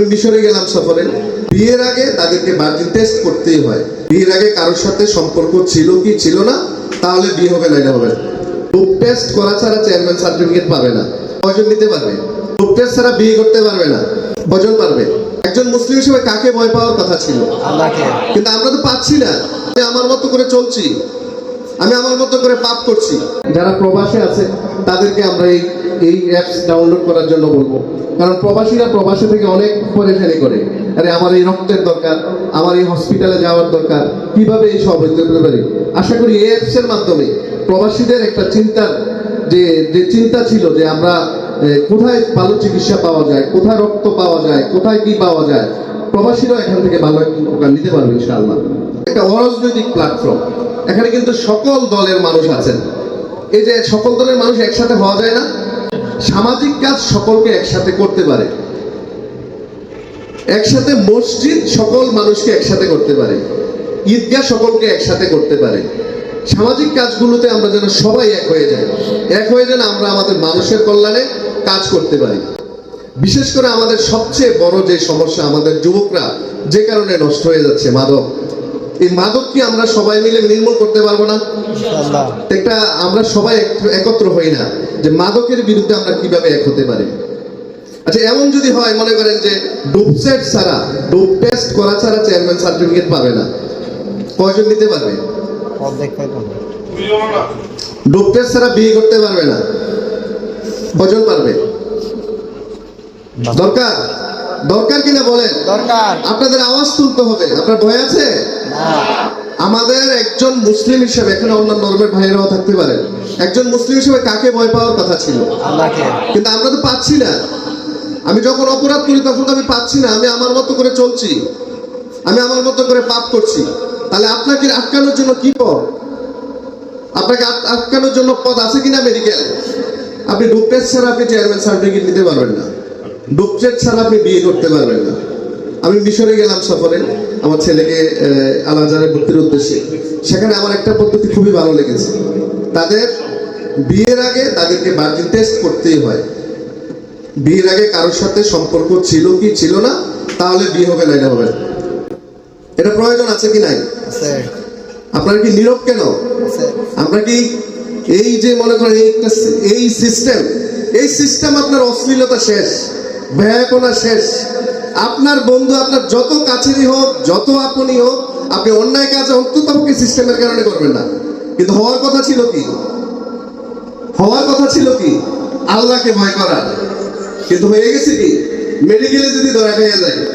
মিশরে গেলাম সফরে। বিয়ের আগে তাদেরকে ভার্জিন টেস্ট করতেই হয়। বিয়ের আগে কারোর সাথে সম্পর্ক ছিল কি ছিল না তাহলে বিয়ে হবে না এটা হবে গ্রুপ টেস্ট করা ছাড়া চেয়ারম্যান সার্টিফিকেট পাবে না। কয়জন নিতে পারবে? গ্রুপ টেস্ট ছাড়া বিয়ে করতে পারবে না। কজন পারবে? একজন মুসলিম হিসেবে কাকে ভয় পাওয়ার কথা ছিল? আল্লাহকে কিন্তু আমরা তো পাচ্ছি না। আমি আমার মতো করে চলছি। আমি আমার মতো করে পাপ করছি। যারা প্রবাসে আছে, তাদেরকে আমরা এই এই অ্যাপস ডাউনলোড করার জন্য বলব। কারণ প্রবাসীরা প্রবাসে থেকে অনেক পরেশানি করে। আরে, আমার এই রক্তের দরকার, আমার এই হসপিটালে যাওয়ার দরকার, কীভাবে এই সব হইতে পারি? আশা করি এই অ্যাপস এর মাধ্যমে প্রবাসীদের একটা চিন্তার যে যে চিন্তা ছিল যে আমরা কোথায় ভালো চিকিৎসা পাওয়া যায়, কোথায় রক্ত পাওয়া যায়, কোথায় কি পাওয়া যায়, প্রবাসীরাও এখান থেকে ভালো একটা উপকার নিতে পারবে ইনশাআল্লাহ। একটা অরাজনৈতিক প্ল্যাটফর্ম এখানে কিন্তু সকল দলের মানুষ আছেন। এই যে সকল দলের মানুষ একসাথে হওয়া যায় না, সামাজিক কাজ সকলকে একসাথে করতে পারে। একসাথে মসজিদ সকল মানুষকে একসাথে করতে পারে। ঈদগাহ সকলকে একসাথে করতে পারে। সামাজিক কাজগুলোতে আমরা যেন সবাই এক হয়ে যাই। এক হয়ে যেন আমরা আমাদের মানুষের কল্যাণে কাজ করতে পারি। বিশেষ করে আমাদের সবচেয়ে বড় যে সমস্যা আমাদের যুবকরা, যে কারণে নষ্ট হয়ে যাচ্ছে মাদক। এই মাদক কি আমরা সবাই মিলে নির্মূল করতে পারব না? একটা আমরা সবাই একত্র হই না যে মাদকের বিরুদ্ধে আমরা কীভাবে এক হতে পারি। আচ্ছা এমন যদি হয় মনে করেন যে ডোপ সেট ছাড়া ডোপ টেস্ট করা ছাড়া চেয়ারম্যান সার্টিফিকেট পাবে না। কয়জন নিতে পারবে? ডোপ টেস্ট ছাড়া বিয়ে করতে পারবে না। কজন পারবে? দরকার? দরকার কিনা বলেন? দরকার। আপনাদের আওয়াজ তুলতে হবে। আপনার ভয় আছে? আমাদের একজন মুসলিম হিসেবে এখানে অন্যান্য ধর্মের ভাইয়েরাও থাকতে পারেন একজন মুসলিম হিসেবে কাকে ভয় পাওয়ার কথা ছিল? কিন্তু আমরা তো পাচ্ছি না। আমি যখন অপরাধ করি তখন তো আমি পাচ্ছি না। আমি আমার মতো করে চলছি। আমি আমার মতো করে পাপ করছি। তাহলে আপনাকে আটকানোর জন্য কি পথ? আপনাকে আটকানোর জন্য পথ আছে কিনা মেডিকেল আপনি ডোপ ছাড়া আপনি চেয়ারম্যান সার্টিফিকেট নিতে পারবেন না। ডোপ ছাড়া আপনি বিয়ে করতে পারবেন না। আমি মিশরে গেলাম সফরে আমার ছেলেকে আল আজহারে ভর্তির উদ্দেশ্যে। সেখানে আমার একটা পদ্ধতি খুবই ভালো লেগেছে। তাদের বিয়ের আগে তাদেরকে ভার্জিন টেস্ট করতেই হয়। বিয়ের আগে কারোর সাথে সম্পর্ক ছিল কি ছিল না তাহলে বিয়ে হবে না এটা হবে এটা প্রয়োজন আছে কি নাই? আপনার কি নীরব কেন? আমরা কি এই যে মনে করেন এই সিস্টেম এই সিস্টেম আপনার অশ্লীলতা শেষ ব্যয়াপনা শেষ। আপনার বন্ধু, আপনার যত কাছেরই হোক, যত আপনি হোক, আপনি অন্যায় কাজ অন্তত সিস্টেমের কারণে করবেন না। কিন্তু হওয়ার কথা ছিল কি? হওয়ার কথা ছিল কি? আল্লাহকে ভয় করা। কিন্তু হয়ে গেছে কি? মেডিকেলে যদি ধরা খাইয়া যায়।